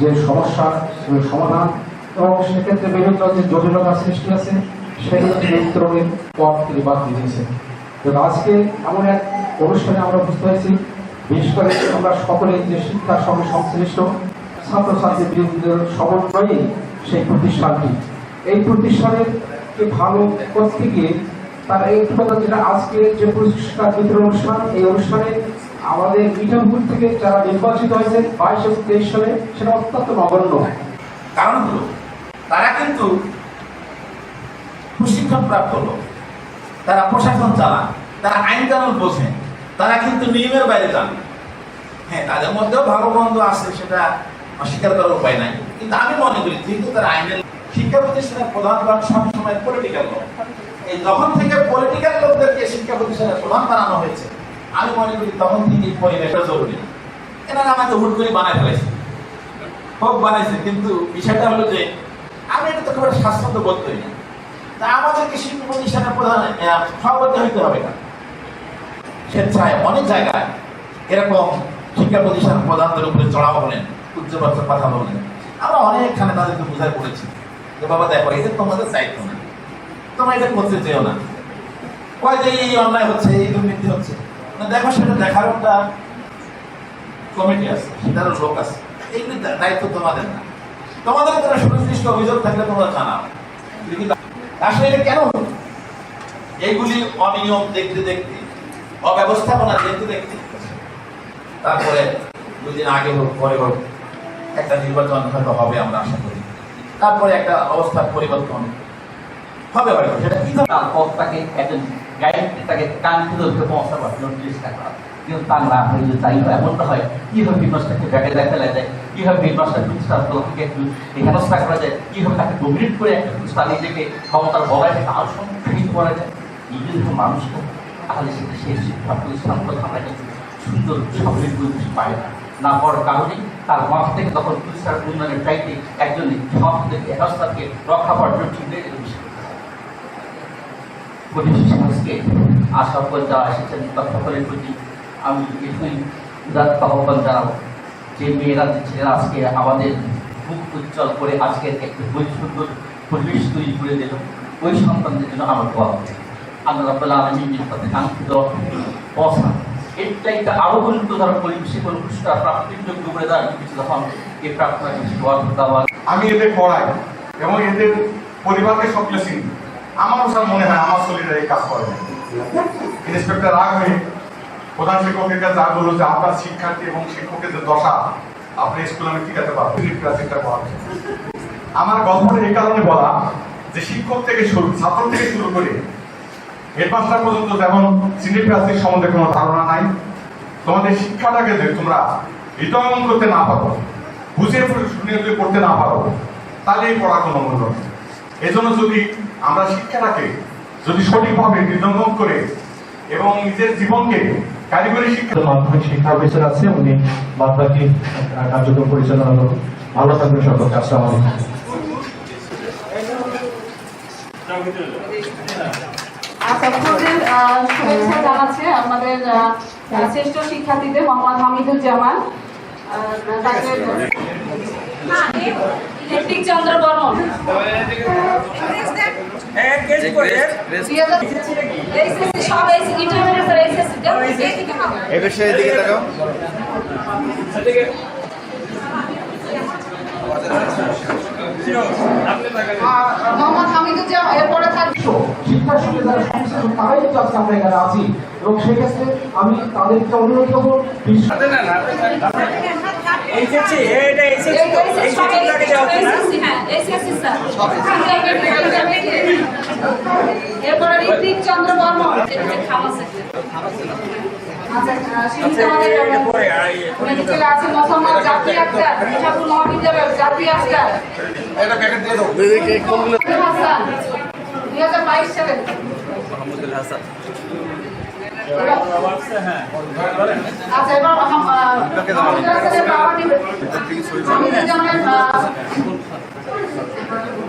যে সমস্যা সমাধান, এবং সেক্ষেত্রে বিভিন্ন যে জটিলতার সৃষ্টি আছে থেকে উত্তরণের পথ তিনি বাদ দিয়ে দিয়েছেন তো আজকে এমন এক অনুষ্ঠানে আমরা বুঝতে হয়েছি, বিশেষ করে আমরা সকলে যে শিক্ষার সঙ্গে সংশ্লিষ্ট, ছাত্রছাত্রী বৃন্দদের সমন্বয়ে সেই প্রতিষ্ঠানটি। এই প্রতিষ্ঠানের ভালো করতে গিয়ে তার এই কথা যেটা আজকে যে পুরস্কার বিতরণ অনুষ্ঠান, এই অনুষ্ঠানে আমাদের মিঠাপুর থেকে যারা নির্বাচিত হয়েছে বাইশ এবং তেইশ সালে, সেটা অত্যন্ত নগণ্য। কারণ হলো, তারা কিন্তু প্রশিক্ষণ প্রাপ্ত লোক। তারা প্রশাসন চালান, তারা আইন কানুন বোঝেন, তারা কিন্তু নিয়মের বাইরে যান। হ্যাঁ তাদের মধ্যেও ভালো মন্দ আছে, সেটা অস্বীকার করার উপায় নাই। কিন্তু আমি মনে করি, যেহেতু তারা আইনের শিক্ষা প্রতিষ্ঠানের প্রধান হন সবসময় পলিটিক্যাল লোক, এই যখন থেকে পলিটিক্যাল লোকদেরকে শিক্ষা প্রতিষ্ঠানের প্রধান বানানো হয়েছে। আমি মনে করি, তখন থেকে পরিবেশটা জরুরি। এনারা আমাকে হুট করে বানায় ফেলেছে হোক, বানাইছে, কিন্তু বিষয়টা হলো যে, আমি এটা তো খুব স্বাচ্ছন্দ্য বোধ করি না। তা আমাদেরকে শিল্প প্রতিষ্ঠানের প্রধান সভাপতি হইতে হবে না স্বেচ্ছায় অনেক জায়গায় এরকম শিক্ষা প্রতিষ্ঠান প্রধানদের উপরে চড়াও বলেন উচ্চবাচ্য কথা বলেন। আমরা অনেকখানে তাদেরকে বোঝায় পড়েছি যে, বাবা, দেখো এটা তোমাদের দায়িত্ব না। তোমরা এটা করতে চেয়েও না। কয় যে এই অন্যায় হচ্ছে, এই দুর্নীতি হচ্ছে। না, দেখো, সেটা দেখার একটা কমিটি আছে, সেটারও লোক আছে। এইগুলি দায়িত্ব তোমাদের না। তোমাদের কোনো সুনির্দিষ্ট অভিযোগ থাকলে তোমরা জানাও। আসলে এটা কেন হলো? এইগুলি অনিয়ম দেখতে দেখতে, অব্যবস্থাপনা দেখতে দেখতে। তারপরে দুদিন আগে হোক, পরে হোক, একটা নির্বাচন হয়তো হবে আমরা আশা করি। তারপরে একটা অবস্থার পরিবর্তন হবে হয়তো, সেটা কি ধরনের? পথটাকে গাইড তাকে কাঙ্ক্ষিত লক্ষ্যে পৌঁছাবার জন্য চেষ্টা করা কিন্তু তা না হয়ে যদি তাই হয় এমনটা হয় কীভাবে বিনষ্টকে ব্যাগে ফেলা যায় কীভাবে বিনষ্টের প্রতিষ্ঠানকে একটু হেনস্থা করা যায় কীভাবে তাকে ডোমিনেট করে একটা প্রতিষ্ঠান নিজেকে ক্ষমতার বলায় থেকে আরও সংখ্যায়িত করা যায় এই যদি মানুষ তাহলে সেটা সেই শিক্ষা প্রতিষ্ঠান কথা সুন্দর সাফল্য পরিবেশ পাই না না পাওয়ার কারণে তার মাথা থেকে তখন প্রতিষ্ঠান উন্নয়নের চাইতে একজন হেনস্থাকে রক্ষা করার জন্য ঠিক বিষয় সমাজকে আশা করে যারা এসেছেন তার সকলের প্রতি আমি এটুকুই উদাত্ত আহ্বান জানাব যে মেয়েরা যে ছেলেরা আজকে আমাদের মুখ উজ্জ্বল করে আজকের একটি সুন্দর পরিবেশ তৈরি করে দিল, ওই সন্তানদের জন্য আমার দোয়া আল্লাহ সাথে কাঙ্ক্ষিত আরও ধরো পরিবেশে কোনো পুরস্কার প্রাপ্তির যোগ্য করে দেওয়ার কিছু এই প্রার্থনা কিছু আমি এদের পড়াই এবং এদের পরিবারকে সকলে চিনি আমারও স্যার মনে হয় আমার শরীরে কাজ করে। ইন্সপেক্টর রাগ হয়ে প্রধান শিক্ষকের কাছে রাগ হলো যে আপনার শিক্ষার্থী এবং শিক্ষকের যে দশা, আপনি স্কুলে আমি টিকাতে করা আমার গল্পটা এই কারণে বলা যে শিক্ষক থেকে শুরু, ছাত্র থেকে শুরু করে হেডমাস্টার পর্যন্ত যেমন সিনিয়র সম্বন্ধে কোনো ধারণা নাই, তোমাদের শিক্ষাটাকে যে তোমরা হৃদয়ঙ্গম করতে না পারো, বুঝে শুনে যদি করতে না পারো, তাহলে এই পড়া কোনো মূল্য নেই। এজন্য যদি আমরা শিক্ষাটাকে যদি সঠিকভাবে হৃদয়ঙ্গম করে এবং নিজের জীবনকে কারিগরি শিক্ষা মাধ্যমিক শিক্ষা অফিসার আছে উনি বাদ বাকি কার্যক্রম পরিচালনা করুন। ভালো থাকবেন সকলকে আসসালামু আলাইকুম। আচ্ছা আমাদের শ্রেষ্ঠ শিক্ষার্থীদের মোহাম্মদ হামিদুজ্জামান তাকে ইলেকট্রিক চন্দ্র বর্মন মোহাম্মদ হামিদুজ্জামান এরপরে থাকবে। শিক্ষার সঙ্গে যারা তারাই কিন্তু আজকে আমরা এখানে আছি। এবং সেক্ষেত্রে আমি তাদেরকে অনুরোধ করব SSC, হ্যাঁ, স্যার। Intermediate, এরপরে ঋত্বিক চন্দ্র বর্মন খামাস আচ্ছা আর ইয়ে দুই হাজার বাইশ সালে। আচ্ছা এবার আহ, মোহাম্মদ